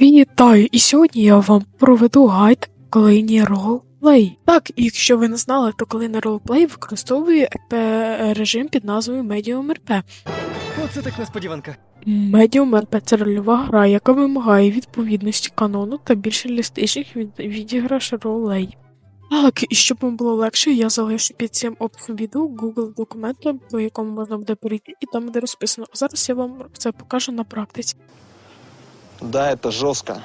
Вітаю! І сьогодні я вам проведу гайд колині ролплей. Так, і якщо ви не знали, то колина ролплей використовує режим під назвою Medium RP. Оце так несподіванка. Medium RP – це рольова гра, яка вимагає відповідності канону та більш реалістичних від... відіграш ролей. Так, і щоб вам було легше, я залишу під цим описом відео Google документа, по якому можна буде перейти, і там буде розписано. А зараз я вам це покажу на практиці. Да, это жестко.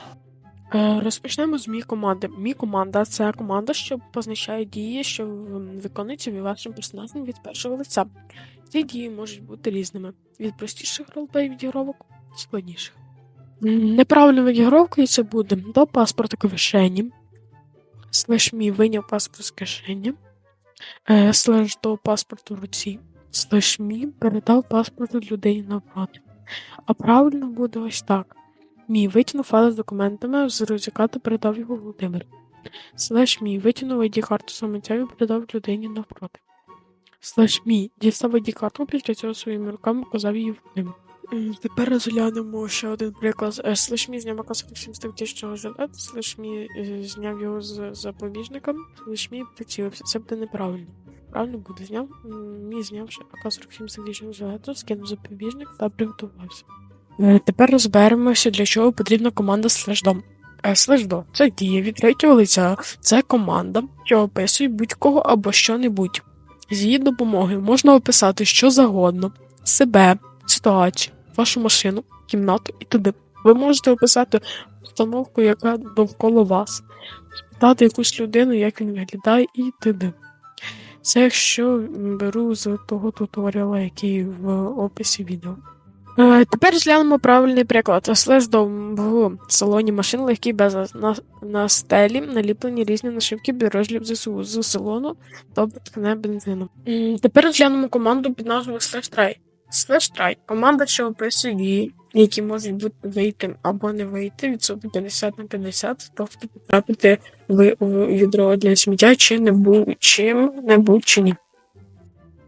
Е, Розпочнемо з мій команди. Мій команда це команда, що позначає дії, що виконуються вашим персонажем від першого лиця. Ці дії можуть бути різними: від простіших ролплей відігровок до складніших. Неправильною відігровкою це буде до паспорта кишені, слеш мій виняв паспорт з кишені, е, слеш до паспорту в руці, слеш мій передав паспорт людині навпроти. А правильно буде ось так. Мій витягнув файл з документами з рюкзака передав його Володимиру. Слеш мій витягнув ID карту самотя і передав людині навпроти. Слеш мій дістав ID карту, після цього своїми руками показав її Володимиру. Тепер розглянемо ще один приклад. Е, мій зняв акасу всім статичного жилету, слеш мій е, зняв його з запобіжником, слеш мій прицілився. Це буде неправильно. Правильно буде зняв. Мій знявши АК-47 статичного жилету, скинув запобіжник та приготувався. Е, Тепер розберемося, для чого потрібна команда слеждом. Слеждо це дія від третього лиця. Це команда, що описує будь-кого або що-небудь. З її допомогою можна описати що завгодно: себе, ситуацію, вашу машину, кімнату і туди. Ви можете описати установку, яка довкола вас, спитати якусь людину, як він виглядає, і т.д. Це якщо беру з того туторіала, який в описі відео. Е, Тепер розглянемо правильний приклад. Слеш до в салоні машин легкий без на, на стелі наліплені різні нашивки підрозділів ЗСУ з салону до ткане бензину. М, Тепер розглянемо команду під назвою. Slash Try – команда, що описує дії, які можуть бути вийти або не вийти відсоток 50 на 50, тобто потрапити в відро для сміття чи не будь чим-небудь чи ні.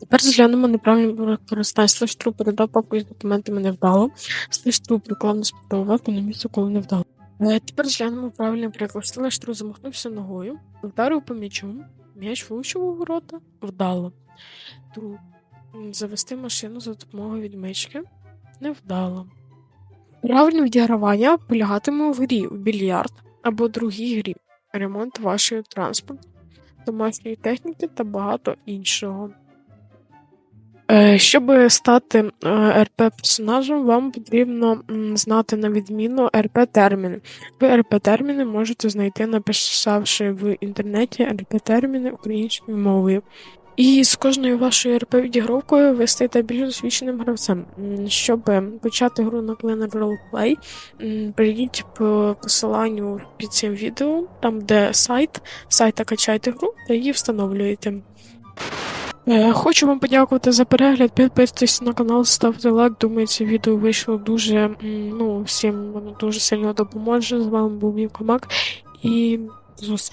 Тепер розглянемо неправильне використання слеш true передав папку із документами невдало. Слеш true приклав на спитовувати на місце, коли невдало. Е, Тепер розглянемо правильний приклад. True замахнувся ногою, вдарив по м'ячу, м'яч влучив у ворота, вдало. М, Завести машину за допомогою відмички невдало. Правильне відігравання полягатиме у грі в більярд або другій грі, ремонт вашої транспорту, домашньої техніки та багато іншого. Е, Щоб стати РП персонажем, вам потрібно знати на відміну РП терміни. Ви РП терміни можете знайти, написавши в інтернеті РП терміни українською мовою. І з кожною вашою РП відігровкою ви стаєте більш досвідченим гравцем. Щоб почати гру на Cleaner Roleplay, м, перейдіть по посиланню під цим відео, там де сайт, сайта качайте гру та її встановлюєте. Е, Хочу вам подякувати за перегляд. Підписуйтесь на канал, ставте лайк. Думаю, це відео вийшло дуже. Ну, всім воно дуже сильно допоможе. З вами був Мій Комак і до зустрічі.